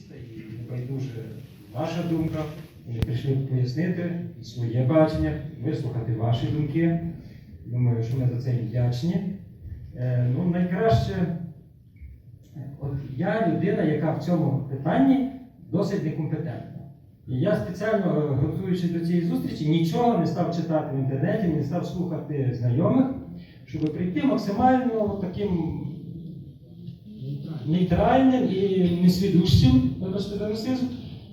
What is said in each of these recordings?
міста і небайдуже ваша думка. Ми прийшли пояснити своє бачення, вислухати ваші думки. Думаю, що ми за це їм вдячні. Е, Ну, найкраще, от я людина, яка в цьому питанні досить некомпетентна. І я спеціально, е, готуючись до цієї зустрічі, нічого не став читати в інтернеті, не став слухати знайомих, щоб прийти максимально таким нейтральним і несвідущим, вибачте за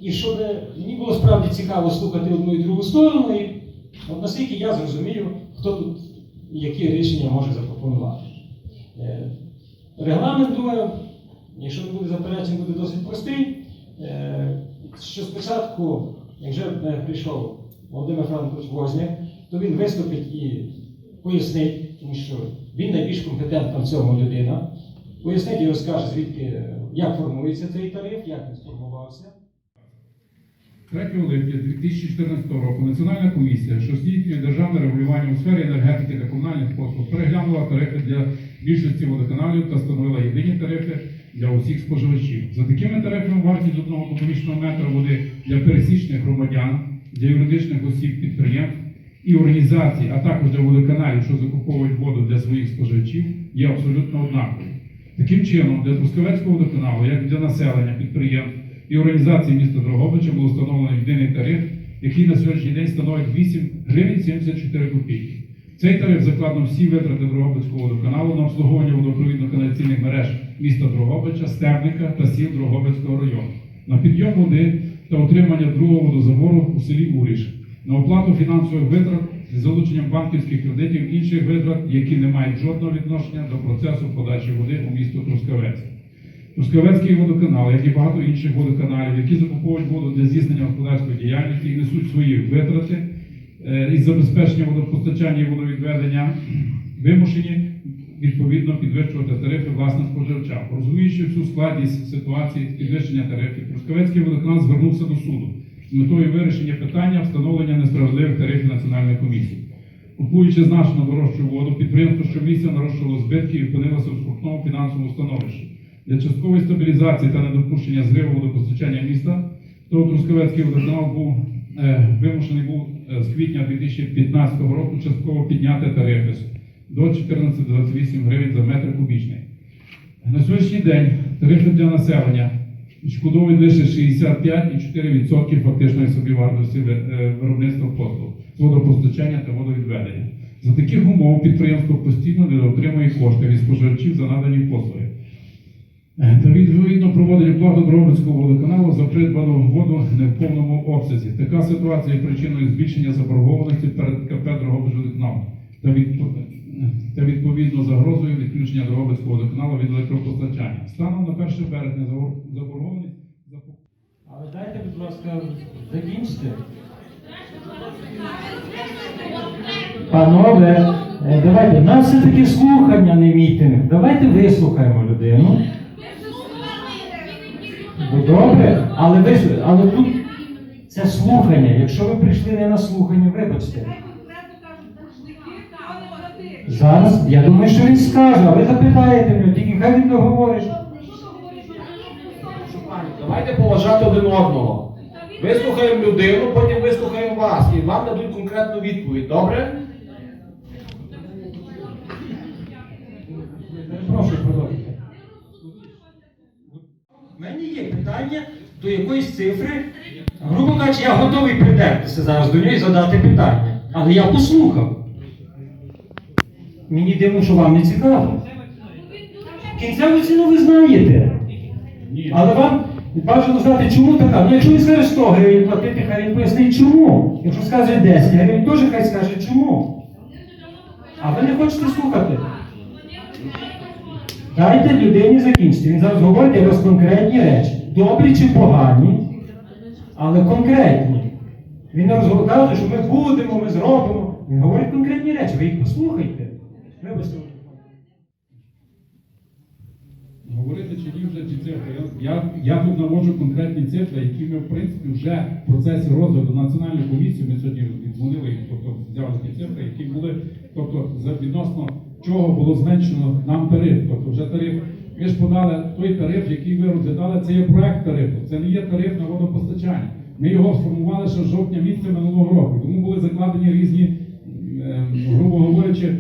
і щоб мені було справді цікаво слухати одну і другу сторону, і от наскільки я зрозумію, хто тут які рішення може запропонувати. Е, Регламент, думаю, якщо не буде заперечень, буде досить простий. Е, Що спочатку, як вже е, прийшов Володимир Франкович Возняк, то він виступить і пояснить, тому що він найбільш компетентна в цьому людина. Пояснить і розкаже, звідки, як формується цей тариф, як він сформувався. 3 липня 2014 року Національна комісія, що здійснює державне регулювання у сфері енергетики та комунальних послуг, переглянула тарифи для більшості водоканалів та встановила єдині тарифи для усіх споживачів. За такими тарифами вартість одного кубічного метра води для пересічних громадян, для юридичних осіб підприємств і організацій, а також для водоканалів, що закуповують воду для своїх споживачів, є абсолютно однаковою. Таким чином, для Трускавецького водоканалу, як для населення, підприємств і організації міста Дрогобича було встановлено єдиний тариф, який на сьогоднішній день становить 8 гривень 74 копійки. Цей тариф закладно всі витрати Дрогобицького водоканалу на обслуговування водопровідно-каналізаційних мереж міста Дрогобича, Стебника та сіл Дрогобицького району, на підйом води та утримання другого водозабору у селі Уріш, на оплату фінансових витрат з залученням банківських кредитів інших витрат, які не мають жодного відношення до процесу подачі води у місто Трускавець. Трускавецький водоканал, як і багато інших водоканалів, які закуповують воду для здійснення господарської діяльності і несуть свої витрати е, із забезпечення водопостачання і водовідведення, вимушені відповідно підвищувати тарифи власне споживачам. Розуміючи всю складність ситуації підвищення тарифів, Трускавецький водоканал звернувся до суду з метою вирішення питання встановлення несправедливих тарифів Національної комісії. Купуючи значно дорожчу воду, підприємство щомісяця нарощувало збитки і опинилося в скрутному фінансовому становищі. Для часткової стабілізації та недопущення зриву водопостачання міста, то Трускавецький водоканал був е, вимушений був е, з квітня 2015 року частково підняти тарифи до 14,28 гривень за метр кубічний. На сьогоднішній день тарифи для населення відшкодовують лише 65,4% фактичної собівартості е, виробництва послуг з водопостачання та водовідведення. За таких умов підприємство постійно не отримує кошти від споживачів за надані послуги. Е, Та відповідно проводить плату Дрогобицького водоканалу за придбану воду не в повному обсязі. Така ситуація є причиною збільшення заборгованості перед КП Дрогобичводоканалом та, відп- та відповідно загрозою відключення Дрогобицького водоканалу від електропостачання. Станом на 1 березня забор- заборгованість за Але дайте, будь ласка, закінчити. Панове, е, давайте, нас все-таки слухання, не мітинг. Давайте вислухаємо людину. Ну, добре, але ви але тут це слухання. Якщо ви прийшли не на слухання, вибачте. Зараз я думаю, що він скаже, а ви запитаєте мене, тільки хай він договорить. Давайте поважати один одного. Вислухаємо людину, потім вислухаємо вас. І вам дадуть конкретну відповідь. Добре? Прошу продовжуйте. У мене є питання до якоїсь цифри. Грубо кажучи, я готовий придертися зараз до нього і задати питання. Але я послухав. Мені дивно, що вам не цікаво. Кінцеву ціну ви знаєте. Але вам бажано знати, чому така. Ну, якщо він скаже 100 гривень платити, хай він пояснить чому. Якщо скаже 10 гривень, теж хай скаже чому. А ви не хочете слухати. Дайте людині закінчити. Він зараз говорить для конкретні речі. Добрі чи погані, але конкретні. Він не розказує, що ми будемо, ми зробимо. Він говорить конкретні речі, ви їх послухайте. Вибачте. Говорити чи ні вже ці цифри. Я, я, тут наводжу конкретні цифри, які ми, в принципі, вже в процесі розгляду національної комісії, ми сьогодні віддзвонили, їх, тобто взяли ті цифри, які були, тобто за відносно чого було зменшено нам тариф. Тобто вже тариф Ви ж подали той тариф, який ви розглядали, це є проект тарифу, це не є тариф на водопостачання. Ми його сформували ще з жовтня місяця минулого року. Тому були закладені різні, е, грубо говорячи,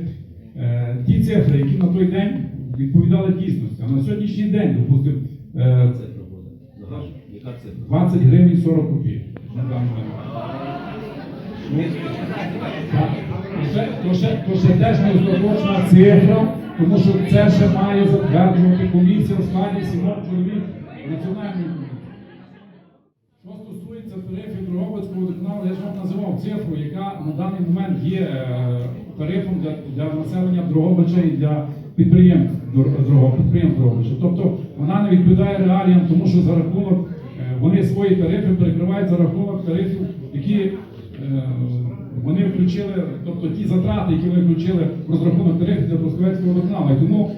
ті цифри, які на той день відповідали дійсності. А на сьогоднішній день, допустимо, е, 20 гривень 40 копійок. То ще- теж не остаточна цифра, тому що це ще має затверджувати комісія в складі сімох чоловік національної комісії. Що стосується тарифів Дрогобицького водоканалу, я ж вам називав цифру, яка на даний момент є е, тарифом для, для населення Дрогобича і для Дрого- Дрогобича. Тобто вона не відповідає реаліям, тому що за рахунок е, вони свої тарифи перекривають за рахунок тарифів, які е, вони включили, тобто ті затрати, які вони включили в розрахунок тарифів для Трускавецького водоканалу. І тому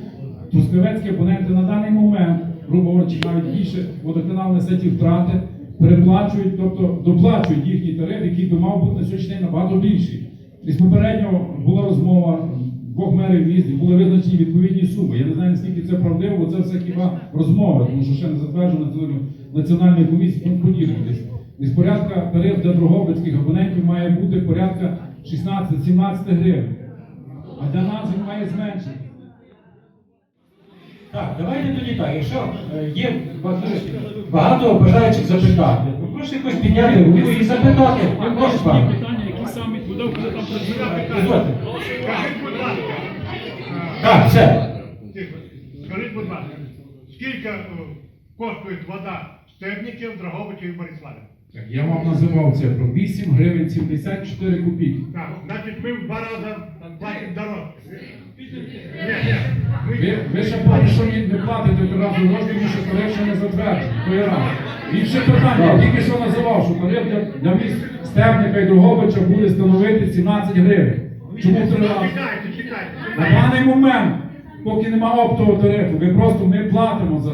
Трускавецькі абоненти на даний момент, грубо говорячи, навіть більше водоканал несе ті втрати, переплачують, тобто доплачують їхній тариф, який би мав бути на сьогоднішній день набагато більший. І попередньо була розмова двох мерів міст, і були визначені відповідні суми. Я не знаю, наскільки це правдиво, бо це все хіба розмова, тому що ще не затверджено національною комісією тому подібне. Десь порядка тариф для дрогобицьких абонентів має бути порядка 16-17 гривень. А для нас він має зменшити. Так, давайте тоді так. Якщо е, є багато- бажаючих запитати, прошу якось підняти руку і запитати. Ви прошу пане. Скажіть, будь ласка, Так, все. скажіть, будь ласка, скільки е, коштує вода Стерніків, Дрогобича і Бориславі? Так, Я вам називав цифру 8 гривень 74 копійки. Так, значить ми в два рази платимо дорожче. Ні, ні, Ви, ви ще поки що не не платите гроші, тому що тариф ще не затверджений. То є раз. Інше питання, я тільки що називав, що тариф для, для міст Стерника і Другобича буде становити 17 гривень. Чому три? Чекайте, чекайте. На даний момент, поки нема оптового тарифу, ви просто ми платимо за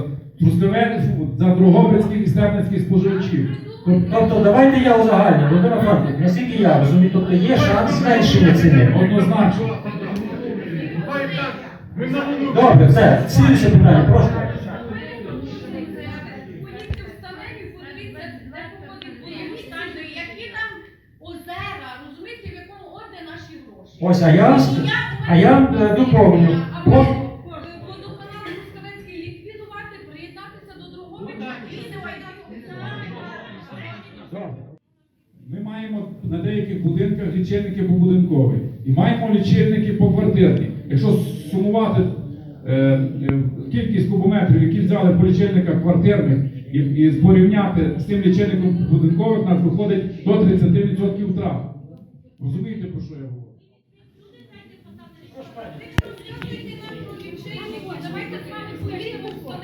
за Другобицьких і Стерницьких споживачів. Тобто, давайте я узагальню, Володимир Франкович, наскільки я розумію, тобто є шанс зменшення ціни. однозначно. Ми. Добре, все. Слідуюче питання, прошу. Які там озера, розумієте, в якому орді наші гроші? Ось, а я, а я е, доповню. По- ліквідувати, приєднатися до другого і не Ми маємо на деяких будинках лічильники побудинкові і маємо лічильники поквартирні. Якщо сумувати е, е, кількість кубометрів, які взяли по лічильниках квартирних, і, і порівняти з тим лічильником будинкових, нас виходить до 30% втрат. Розумієте, про що я говорю? Давайте з вами поїдемо в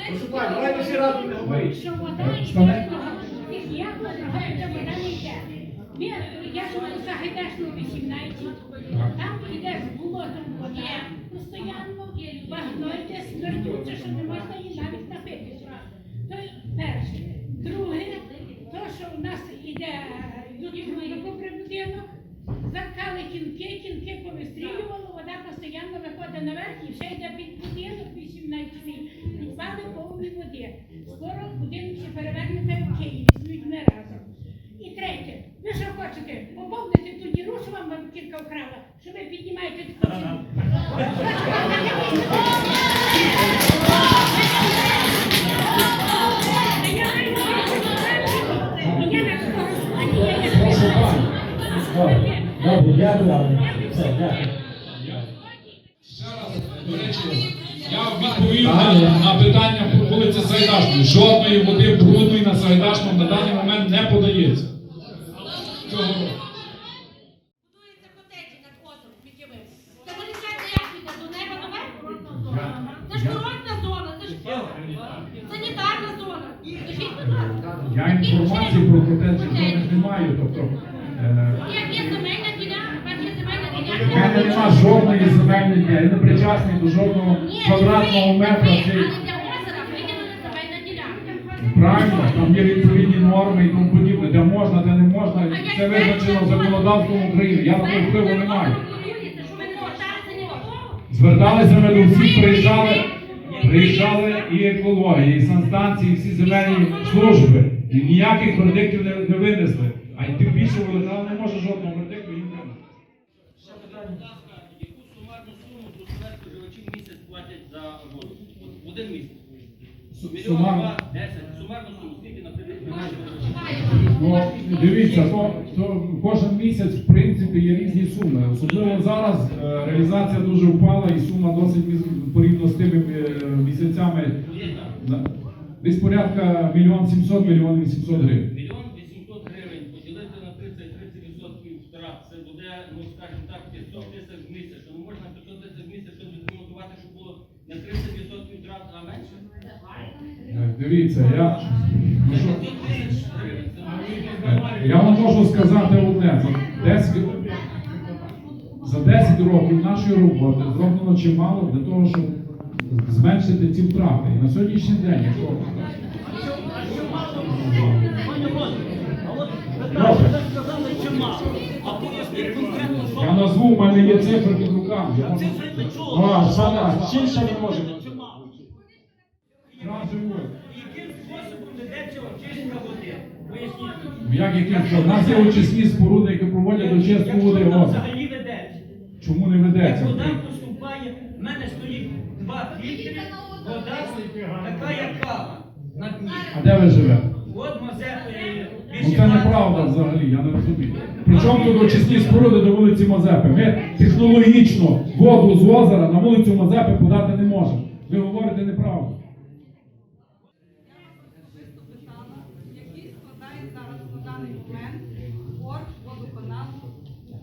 Прошу пані, давайте всі разом не говорити. що вода йде стане- як вважаєте, вода не йде. Я живу за Гайдешну 18, там йде з болотом вода постійно, багно йде що не можна її навіть напитися. То перше. Друге, то, що в нас іде до при будинок, заткали кінки, кінки повистрілювало, вода постійно виходить наверх і все йде під будинок 18 підпали повні води. Скоро будинок ще перевернете в Києві з людьми разом. І третє, ви що хочете, поповнити ту діру, що вам кілька вкрала, що ви піднімаєте дякую. Все, дякую. Ще раз, до речі, я відповів на, на питання по вулиці Сайдашної. Жодної води брудної на Сайдашному на даний момент не подається. Будується котеджі над озером сміттєвим. Це як піде до неба наверх? Це ж курортна зона, це ж санітарна зона. Скажіть, будь ласка. Я інформації про котеджі не маю. Тобто, е, нема жодної земельної ділянки, не причасний до жодного квадратного метра. Правильно, там є відповідні норми і тому подібне, де можна, де не можна. Це визначено законодавством України. Я на це впливу не маю. Зверталися ми до всіх, приїжджали, Приїжджали і екологія, і санстанції, і всі земельні служби. І ніяких вердиктів не, не винесли. А й тим більше водоканал не може жодного вердикту їм винести. Яку сумарну суму трудових споживачів в місяць платять за воду? От один місяць. Мільйон, сумарно? два, десять. Сумарну суму. Скільки, наприклад, Ну, дивіться, то, то кожен місяць в принципі є різні суми. Особливо зараз е, реалізація дуже впала і сума досить міз- порівняно з тими е, місяцями. на- Десь порядка мільйон сімсот, мільйон вісімсот гривень. Мільйон 800 гривень поділити на 30, 30% втрат. Це буде, ну скажімо так, 500 тисяч в місяць. Тому можна 500 тисяч в місяць щоб відремонтувати, щоб було не 30% втрат, а менше. Е, Дивіться, я, що- 500 тисяч гривень. Це я вам можу сказати одне. За 10, за 10 років нашої роботи зроблено чимало для того, щоб зменшити ці втрати. І на сьогоднішній день, якщо я назву, в мене є цифри під руками. Я можу... А, саме, чим ще він може бути? Зразу ось. Яким способом ведеться очистка води? Поясніть. Ну, Як яким У нас є очисні споруди, які проводять очистку води. Якщо вона взагалі ведеться. Чому не ведеться? вода поступає, в мене стоїть два фільтри, вода така як кава на дні. А де ви живете? От Мазепи Ну це неправда взагалі, я не розумію. Причому тут очисні споруди до вулиці Мазепи. Ми технологічно воду з озера на вулицю Мазепи подати не можемо. Ви говорите неправду. Даний момент борг водоканалу у.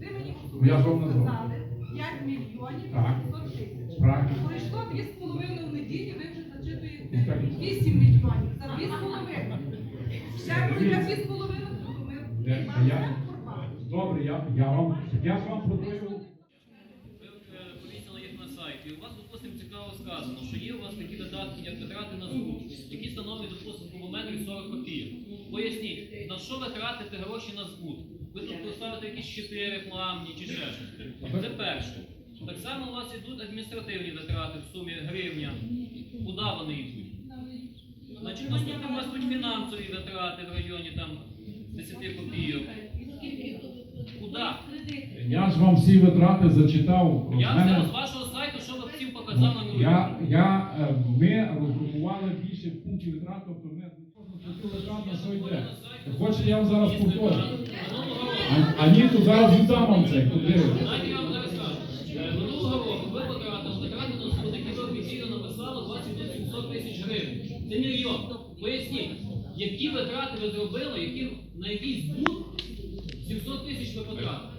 Ви мені Ну, я сказали 5 мільйонів Так. 500 тисяч. Правильно. Пройшло 2,5 неділі, ви вже зачитуєте Ну, 8 мільйонів за 2,5. Ще буде 2,5, то ми маємо я- порвати. Добре, я, я вам я ж вам продаю. Ви е, їх на сайті. У вас, допустимо, цікаво сказано, що є у вас такі видатки, як витрати на звук, які становлять, допустимо, по моменту 40 копійок. Поясніть, на що ви тратите гроші на збут? Ви тобто ставите якісь щити рекламні чи ще щось. Це перше. Так само у вас йдуть адміністративні витрати в сумі гривня. Куди вони йдуть? Значить, наступні у вас тут фінансові витрати в районі там 10 копійок. Куди? Я ж вам всі витрати зачитав. Я мене- з вашого сайту, що ви всім показали Я, я, е, ми розгрупували більше пунктів витрат, тобто ми витрат на що йде. Хочете, я вам зараз повторю. А, ні, то зараз віддам вам це. Знаєте, я вам зараз кажу. Е, Минулого року ви потратили, на ви офіційно написали 2700 тисяч гривень. Це мільйон. Поясніть, які витрати ви зробили, які, на який збут 700 тисяч ви потратили?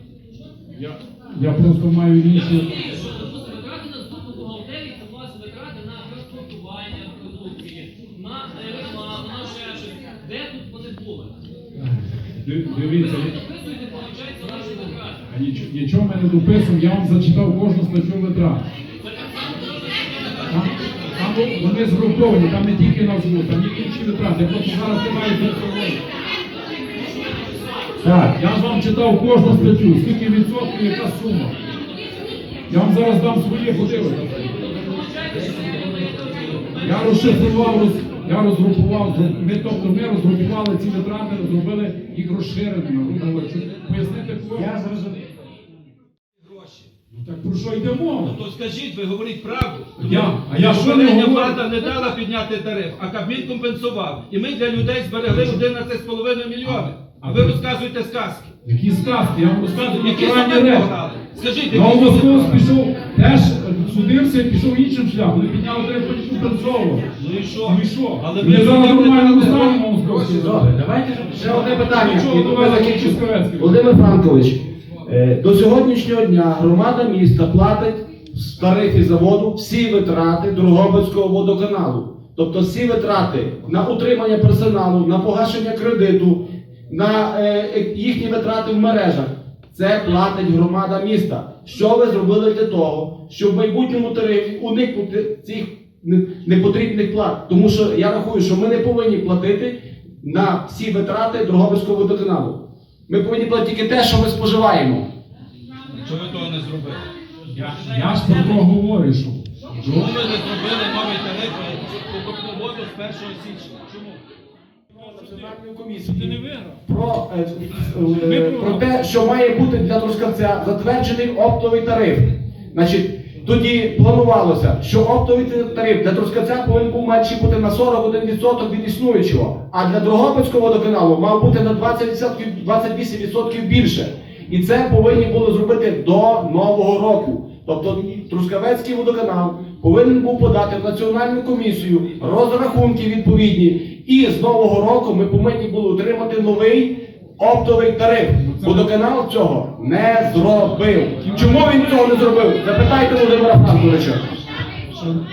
Я, я просто маю інші. Дивіться, а ніч- нічого мене не дописано, я вам зачитав кожну статтю можна Там, там вони згруповані, там не тільки назву, там є інші витрати. Я просто зараз не маю. Так, я ж вам читав кожну статтю, скільки відсотків, яка сума. Я вам зараз дам свої подивитися. Я розшифрував, роз, я розгрупував, ми, тобто ми розгрупували ці витрати, зробили їх розширеними. Пояснити кого? Я зрозумів. Ну так про що йде мова? То скажіть, ви говоріть правду. Я- а я що не говорю? влада не дала підняти тариф, а Кабмін компенсував. І ми для людей зберегли 11,5 мільйони. А ви розказуєте сказки. Які сказки? Я вам розказую Які речі. Скажіть, Ну, програли? пішов, теж судився і пішов іншим шляхом. Вони підняли тариф, потім. Ну і що? Ну і що? Але ви зараз не нормально стані Новомосковські. Добре, давайте ще одне питання. Нічого, давай закінчимо. Скавецький. Володимир Франкович, е, до сьогоднішнього дня громада міста платить в тарифі заводу всі витрати Дрогобицького водоканалу. Тобто всі витрати на утримання персоналу, на погашення кредиту, на е, е, їхні витрати в мережах. Це платить громада міста. Що ви зробили для того, щоб в майбутньому тарифі уникнути цих непотрібних плат? Тому що я рахую, що ми не повинні платити на всі витрати Дрогобицького водоканалу. Ми повинні платити тільки те, що ми споживаємо. Що ви того не зробили? Я, я ж про то говорю, що Чому ми не зробили нові тарифи по тепловоду з 1 січня? Чому? Національної комісії Ти не виграв. про, е, е, про те, що має бути для Трускавця затверджений оптовий тариф. Значить, тоді планувалося, що оптовий тариф для Трускавця повинен був менший бути на 41% від існуючого, а для Дрогобицького водоканалу мав бути на 20%, 28% більше. І це повинні були зробити до Нового року. Тобто Трускавецький водоканал повинен був подати в національну комісію розрахунки відповідні, і з нового року ми повинні були отримати новий оптовий тариф. Водоканал цього не зробив. Чому він цього не зробив? Запитайте Володимира Франковича.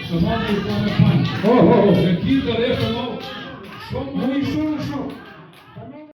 Шановний пане о. які тарифи Ну і що, що?